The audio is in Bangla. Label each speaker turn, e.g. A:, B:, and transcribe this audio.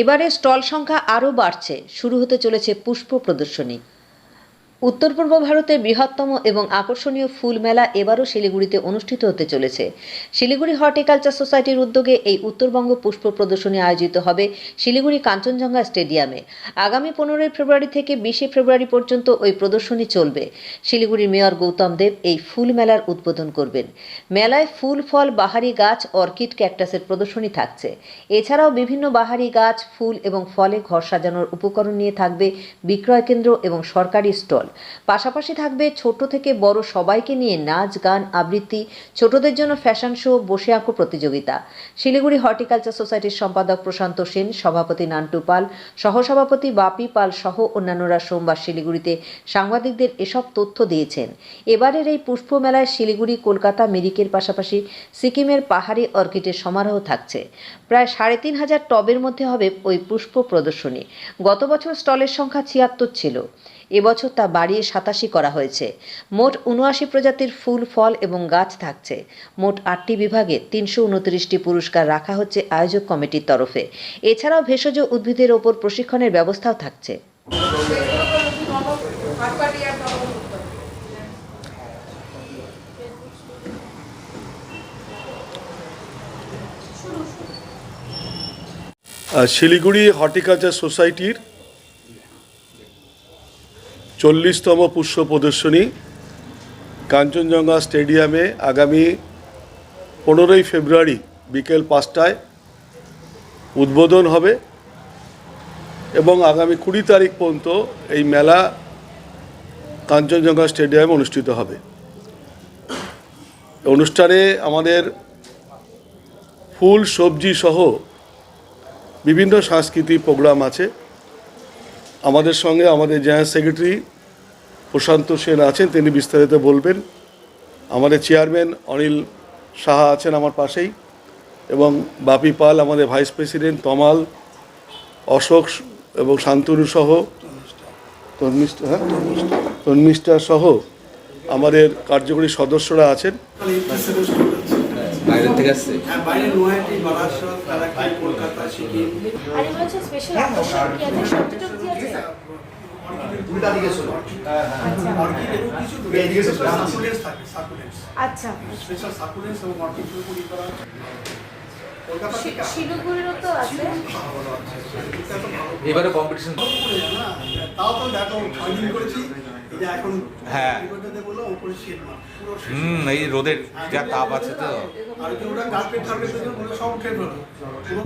A: এবারে স্টল সংখ্যা আরও বাড়ছে। শুরু হতে চলেছে পুষ্প প্রদর্শনী। উত্তর পূর্ব ভারতের বৃহত্তম এবং আকর্ষণীয় ফুল মেলা এবারও শিলিগুড়িতে অনুষ্ঠিত হতে চলেছে। শিলিগুড়ি হর্টিকালচার সোসাইটির উদ্যোগে এই উত্তরবঙ্গ পুষ্প প্রদর্শনী আয়োজিত হবে শিলিগুড়ি কাঞ্চনজঙ্ঘা স্টেডিয়ামে। আগামী পনেরোই ফেব্রুয়ারি থেকে বিশে ফেব্রুয়ারি পর্যন্ত ওই প্রদর্শনী চলবে। শিলিগুড়ির মেয়র গৌতম দেব এই ফুল মেলার উদ্বোধন করবেন। মেলায় ফুল, ফল, বাহারি গাছ, অর্কিড, ক্যাকটাসের প্রদর্শনী থাকছে। এছাড়াও বিভিন্ন বাহারি গাছ, ফুল এবং ফলে ঘর সাজানোর উপকরণ নিয়ে থাকবে বিক্রয় কেন্দ্র এবং সরকারি স্টল। পাশাপাশি থাকবে ছোট থেকে বড় সবাইকে নিয়ে নাচ, গান, আবৃত্তি, ছোটদের জন্য ফ্যাশন শো, বসে আঁকো প্রতিযোগিতা। শিলিগুড়ি হর্টিকালচার সোসাইটির সম্পাদক প্রশান্ত সেন, সভাপতি নান্টু পাল, সহসভাপতি বাপি পাল সহ অন্যান্যরা সোমবার শিলিগুড়িতে সাংবাদিকদের এসব তথ্য দিয়েছেন। এবারের এই পুষ্প মেলায় শিলিগুড়ি, কলকাতা, মিরিকের পাশাপাশি সিকিমের পাহাড়ি অর্কিডের সমারোহ থাকছে। প্রায় সাড়ে তিন হাজার টবের মধ্যে হবে ওই পুষ্প প্রদর্শনী। গত বছর স্টলের সংখ্যা ছিয়াত্তর ছিল। এবছর তা বাড়িয়ে সাতাশি করা হয়েছে। মোট উনআশি প্রজাতির ফুল, ফল এবং গাছ থাকছে। মোট আটটি বিভাগে তিনশো উনত্রিশটি পুরস্কার রাখা হচ্ছে আয়োজক কমিটির তরফে। এছাড়াও ভেষজ উদ্ভিদের ওপর প্রশিক্ষণের ব্যবস্থাও থাকছে।
B: শিলিগুড়ি হর্টিকালচার সোসাইটির চল্লিশতম পুষ্প প্রদর্শনী কাঞ্চনজঙ্ঘা স্টেডিয়ামে আগামী পনেরোই ফেব্রুয়ারি বিকেল পাঁচটায় উদ্বোধন হবে এবং আগামী কুড়ি তারিখ পর্যন্ত এই মেলা কাঞ্চনজঙ্ঘা স্টেডিয়ামে অনুষ্ঠিত হবে। অনুষ্ঠানে আমাদের ফুল, সবজি সহ বিভিন্ন সাংস্কৃতিক প্রোগ্রাম আছে। আমাদের সঙ্গে আমাদের জেনারেল সেক্রেটারি প্রশান্ত সেন আছেন তিনি বিস্তারিত বলবেন। আমাদের চেয়ারম্যান অনিল সাহা আছেন আমার পাশেই এবং বাপি পাল আমাদের ভাইস প্রেসিডেন্ট তমাল অশোক এবং শান্তনু সহ তন্মিষ্টা হ্যাঁ? সহ আমাদের কার্যকরী সদস্যরা আছেন।
C: বাইরের থেকে আসছে?
D: হ্যাঁ বাইরে
E: আর স্পেশাল আকর্ষণ কি আছে?
D: উল্টা দিকে কিছু সাকুলেন্স থাকে সাকুলেন্স
E: আচ্ছা।
D: স্পেশাল সাকুলেন্স এবং অর্কিড তৈরি করা হয়। ভালো
C: এবারে কম্পিটিশন
D: করে না তাও তো দেখো করেছি। এখন
C: হ্যাঁ। হুম এই রোদের যা তাপ আছে তো।